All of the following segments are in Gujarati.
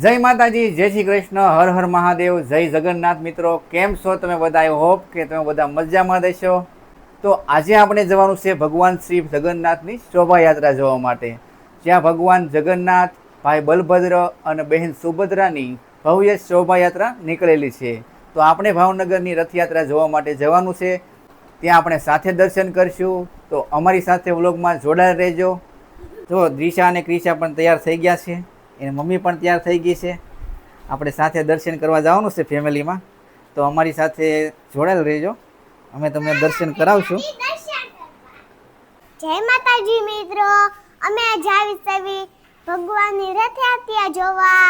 જય માતાજી, જય શ્રી કૃષ્ણ, હર હર મહાદેવ, જય જગન્નાથ મિત્રો. કેમ છો તમે બધા? આઈ હોપ કે તમે બધા મજામાં દેશો તો આજે આપણે જવાનું છે ભગવાન શ્રી જગન્નાથની શોભાયાત્રા જોવા માટે. જ્યાં ભગવાન જગન્નાથ, ભાઈ બલભદ્ર અને બહેન સુભદ્રાની ભવ્ય શોભાયાત્રા નીકળેલી છે. તો આપણે ભાવનગરની રથયાત્રા જોવા માટે જવાનું છે. ત્યાં આપણે સાથે દર્શન કરશું. તો અમારી સાથે વ્લોગમાં જોડાયેલ રહેજો. તો દિશા અને ક્રિશા પણ તૈયાર થઈ ગયા છે. એની મમ્મી પણ તૈયાર થઈ ગઈ છે આપણે સાથે દર્શન કરવા જવાનું છે ફેમિલીમાં તો અમારી સાથે જોડાયેલ રહેજો અમે તમને દર્શન કરાવશું જય માતાજી મિત્રો અમે આજે આવી સવી ભગવાનની રથયાત્રા જોવા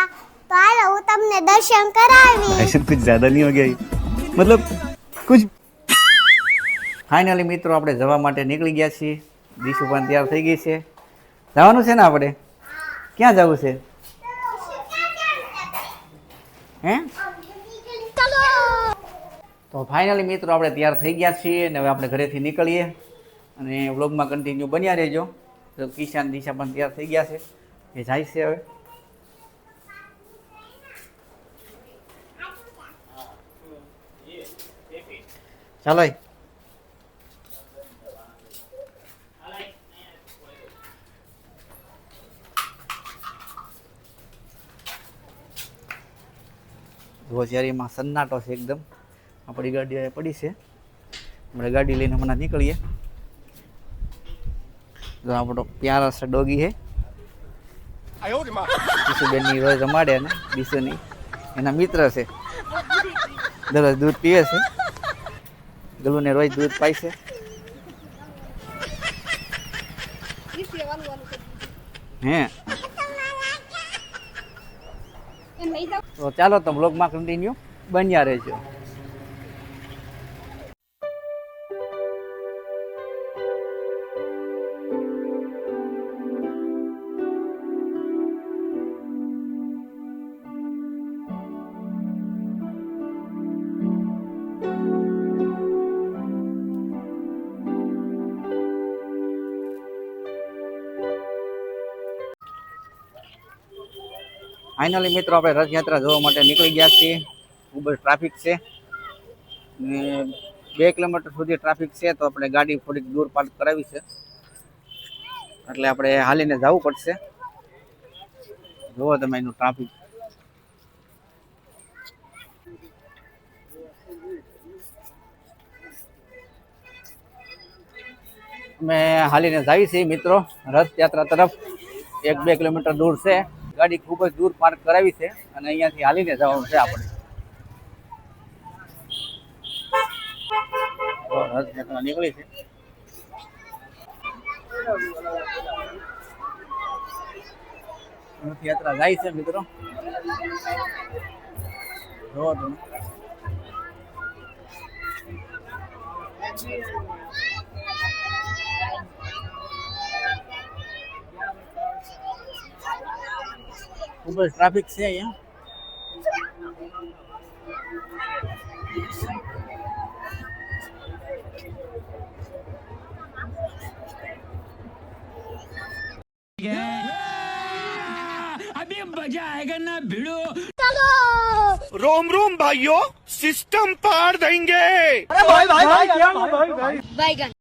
તો હાલો હું તમને દર્શન કરાવી ऐसे कुछ ज़्यादा नहीं हो गया ये? मतलब कुछ ફાઇનલી મિત્રો આપણે જવા માટે નીકળી ગયા છીએ દીશુ પણ તૈયાર થઈ ગઈ છે જવાનું છે ને આપણે ક્યાં જવું છે હે? તો ફાઇનલી મિત્રો આપણે તૈયાર થઈ ગયા છીએ અને હવે આપણે ઘરેથી નીકળીએ. અને વ્લોગમાં કન્ટિન્યુ બન્યા રહેજો. તો કિશાન દિશા પણ તૈયાર થઈ ગયા છે. એ જાય છે હવે. ચાલો. જુઓ સન્નાટો છે એકદમ. આપણી ગાડી પડી છે. આપણે ગાડી લઈને હમણાં નીકળીએ. જો આપણો પ્યારા છે, ડોગી છે. બીસુબેનની રોજ રમાડે ને, બીસુની. એના મિત્ર છે. દરરોજ દૂધ પીવે છે. ગલુને રોજ દૂધ પાય છે. હે? તો ચાલો તો બ્લોગમાં કન્ટિન્યુ બન્યા રહેજો. ફાઇનલી મિત્રો, આપણે રથયાત્રા જોવા માટે નીકળી ગયા છીએ. ખૂબ જ ટ્રાફિક છે. ને બે કિલોમીટર સુધી ટ્રાફિક છે, તો આપણે ગાડી થોડીક દૂર પાર્ક કરાવી છે. એટલે આપણે હાલીને જવું પડશે. જુઓ તમે એનું ટ્રાફિક અમે હાલીને જઈએ છીએ મિત્રો, રથયાત્રા તરફ. એક બે કિલોમીટર દૂર છે. ગાડી ખૂબ જ દૂર પાર્ક કરાવી છે અને અહીંયાથી હાલીને જવાનું છે આપણે. નીકળી છે. રથયાત્રા જાય છે મિત્રો. જોવો તમે. ખૂબ જ ટ્રાફિક છે અહીંયા अभी मजा आएगा ना भिड़ो ચલો रोम रोम भाइयों सिस्टम पार देंगे बैगन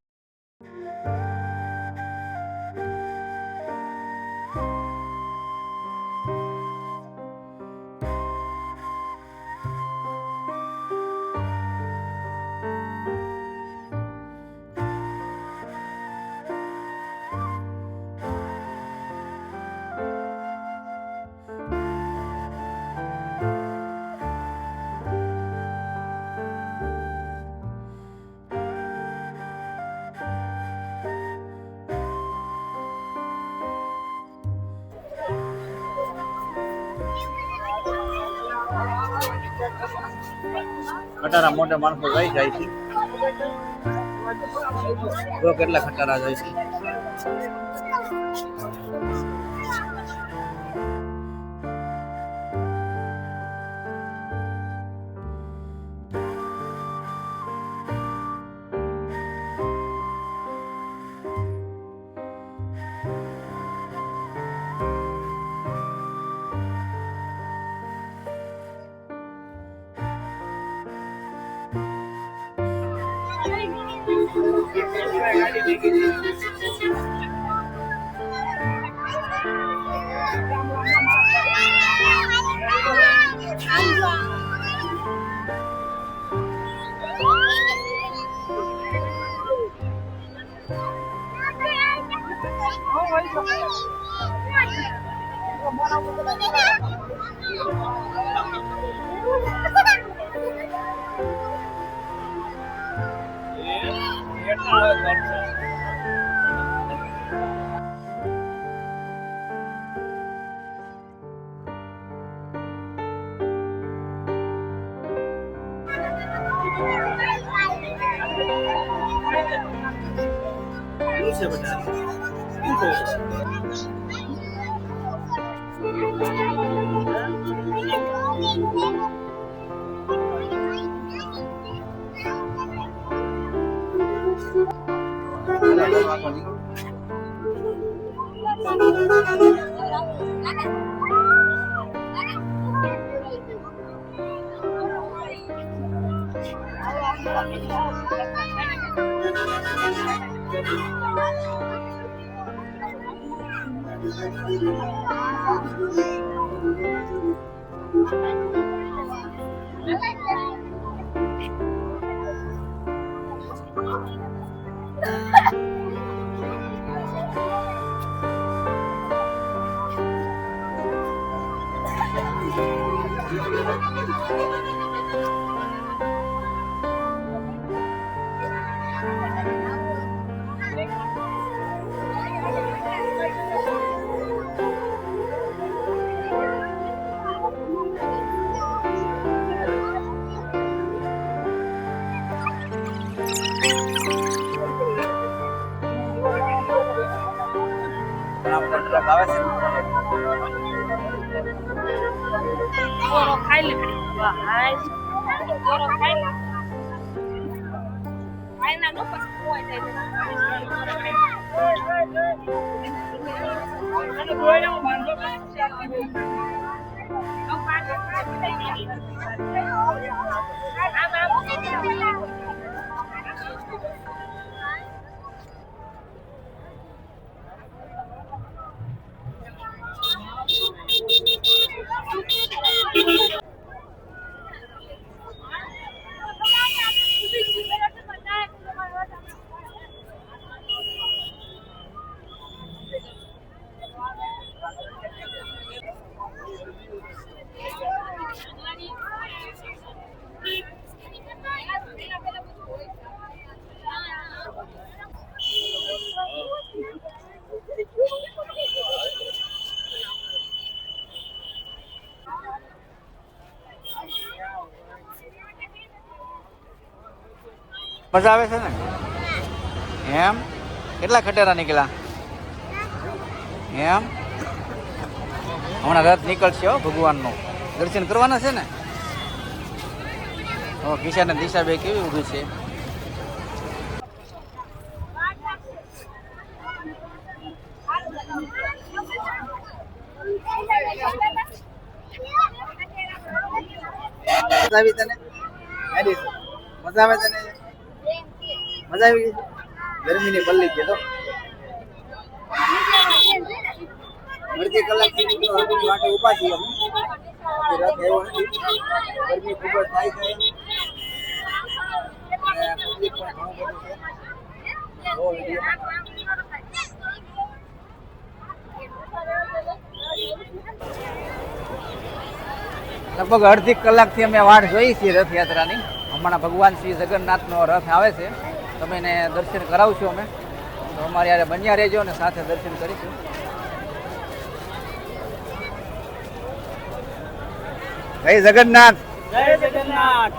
ખટારા મોટા માણસો લઈ જાય છે. તો કેટલા ખટારા જાય છે? 어머니가먹어 라. ઘણા Obrigada. મજા આવે છે ને? એમ? કેટલા ખટેરા નીકળ્યા? એમ? હમણાં રથ નીકળશે હો ભગવાનનું. દર્શન કરવાના છે ને? ઓ, કિશાન દિશા બે કેવી ઊભી છે? મજા આવે તને? મજા આવે ગઈ. ગરમીની પલ્લી છે તો. અડધી કલાકથી મિત્રો વાટે ઊભા છીએ અમે. રથ ગરમી ખૂબ જ થાય છે. લગભગ અડધી કલાકથી અમે વાટ જોઈ છીએ રથયાત્રાની. હમણાં ભગવાન શ્રી જગન્નાથનો રથ આવે છે. તમે એને દર્શન કરાવશો અમે. તો અમારે યારે બન્યા રહેજો અને સાથે દર્શન કરીશું. જય જગન્નાથ. જય જગન્નાથ.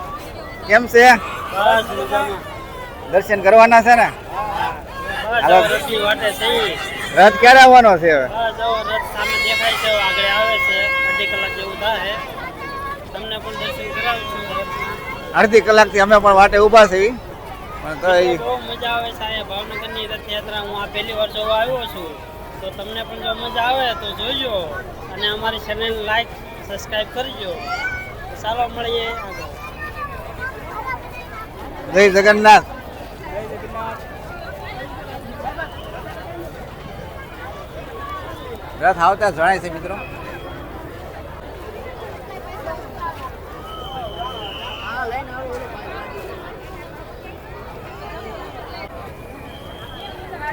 કેમ છે? દર્શન કરવાના છે ને? રથ ક્યારે આવવાનો છે હવે? બસ જો રથ સામે દેખાય છે આગળ આવે છે. અઢી કલાક જેવું થાય. તમને પણ દર્શન કરાવશું. અડધી કલાકથી અમે પણ વાટે ઊભા છીએ. પણ કઈ બહુ મજા આવે સાહેબ. ભાવનગરની રથયાત્રા હું આ પહેલી વાર જોવા આવ્યો છું. તો તમને પણ જો મજા આવે તો જોજો. અને અમારી ચેનલ લાઈક સબસ્ક્રાઇબ કરજો. ચાલો મળીએ જય જગન્નાથ. રથ આવતા જણાય છે મિત્રો.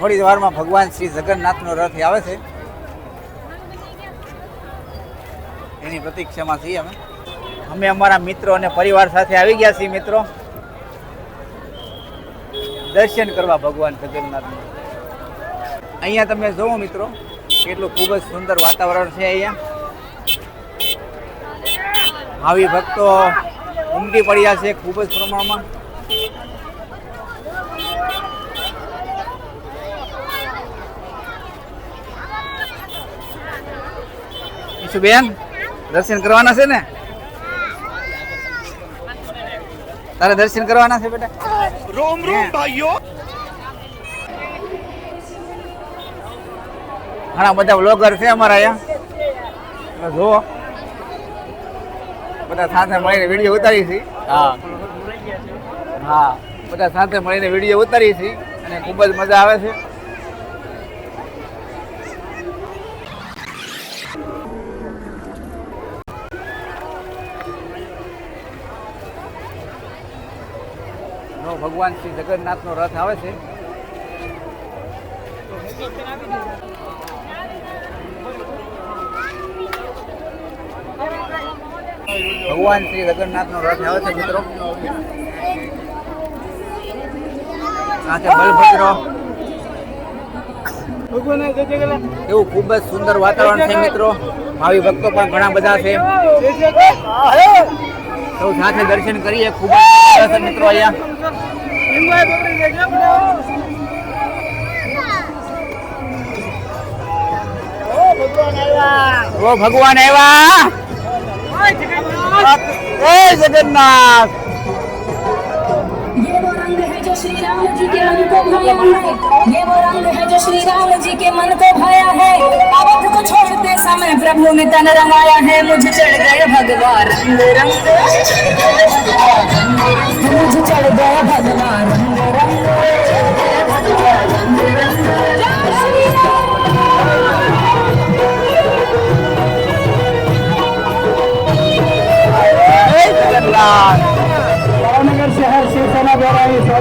થોડી વારમાં ભગવાન શ્રી જગન્નાથનો રથ આવે છે. એની પ્રતીક્ષામાં છીએ અમે. અમે અમારા મિત્રો અને પરિવાર સાથે આવી ગયા છીએ મિત્રો. દર્શન કરવા ભગવાન જગન્નાથનું. અહીંયા તમે જોવો મિત્રો, કેટલું ખૂબ જ સુંદર વાતાવરણ છે અહીંયા. આવી ભક્તો ઉમટી પડ્યા છે ખૂબ જ પ્રમાણમાં. કેમ બેન. દર્શન કરવાના છે ને? તારે દર્શન કરવાના છે બેટા? રોમ રોમ ભાઈઓ. ઘણા બધા બ્લોગર છે અમારા અહીંયા. જુઓ. બધા સાથે મળીને વીડિયો ઉતારી છે હા. હા બધા સાથે મળીને વીડિયો ઉતારી છે અને ખૂબ જ મજા આવે છે. ભગવાન શ્રી જગન્નાથનો રથ આવે છે. ભગવાન શ્રી જગન્નાથનો રથ આવે છે મિત્રો. સાથે બલભદ્ર. એવું ખૂબ જ સુંદર વાતાવરણ છે મિત્રો. ભાવિ ભક્તો પણ ઘણા બધા છે. સૌ સાથે દર્શન કરીએ. ખૂબ જ મિત્રો અહીંયા. ઓ ભગવાન આવ્યા. જગન્નાથ. श्री राम जी के मन को भाया है। ये वो रंग है जो श्री राम जी के मन को भाया है। अवध को छोड़ते समय प्रभु ने तन रंगाया है। मुझे चढ़ गए भगवान। रंग रंग मुझे चढ़ गए भगवान। रंग જય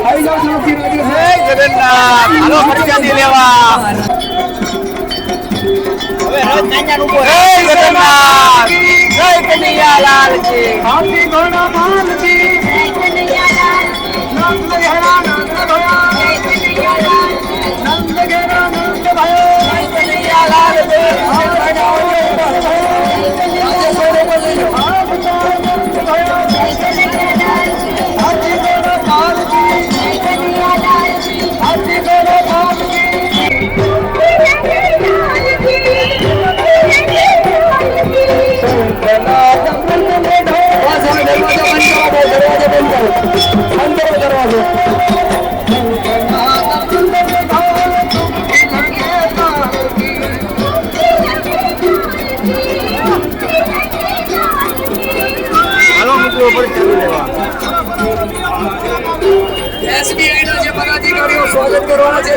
આવી જાઓ ઝડપથી જય રાજેશભાઈ જગન્નાથ હાલો પ્રસાદી લેવા જય જગન્નાથ જય કી ભયા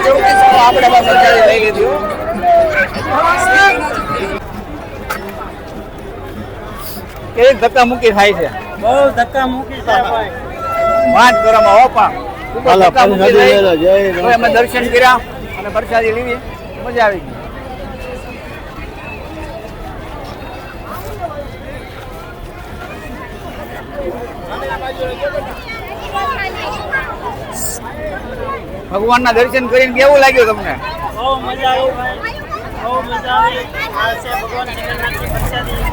આપણે લઈ લીધી કેવી ધક્કા મૂકી થાય છે? બહુ ધક્કા મૂકી છે ભાઈ. વાત કરવામાં અમે દર્શન કર્યા અને પ્રસાદી લીધી. મજા આવી ગઈ. ભગવાનના દર્શન કરીને કેવું લાગ્યું તમને?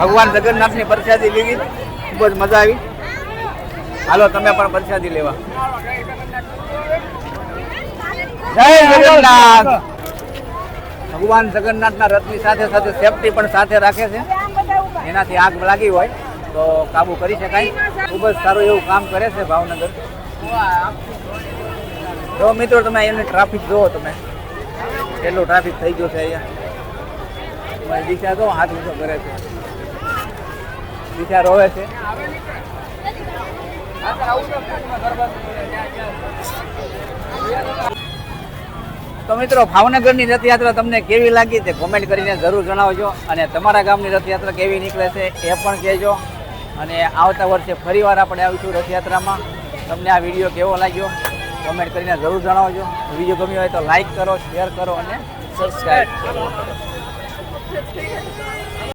ભગવાન જગન્નાથની પ્રસાદી. લીધી. ખૂબ જ મજા આવી. હાલો તમે પણ પ્રસાદી લેવા. જય જગન્નાથ. ભગવાન જગન્નાથના રથની સાથે સાથે સેફટી પણ સાથે રાખે છે. એનાથી આગ લાગી હોય તો કાબુ કરી શકાય. ખૂબ જ સારું એવું કામ કરે છે ભાવનગર. જો મિત્રો, તમે એની ટ્રાફિક જુઓ તમે. કેટલું ટ્રાફિક થઈ ગયું છે અહીંયા? દિશા તો હાથ ઊંચો કરે છે. દિશા રોવે છે. તો મિત્રો, ભાવનગરની રથયાત્રા તમને કેવી લાગી તે કોમેન્ટ કરીને જરૂર જણાવજો અને તમારા ગામની રથયાત્રા કેવી નીકળે છે એ પણ કહેજો. અને આવતા વર્ષે ફરીવાર આપણે આવીશું રથયાત્રામાં. તમને આ વીડિયો કેવો લાગ્યો? કોમેન્ટ કરીને જરૂર જણાવજો. વીડિયો ગમ્યો હોય તો લાઈક કરો શેર કરો અને સબસ્ક્રાઈબ કરો.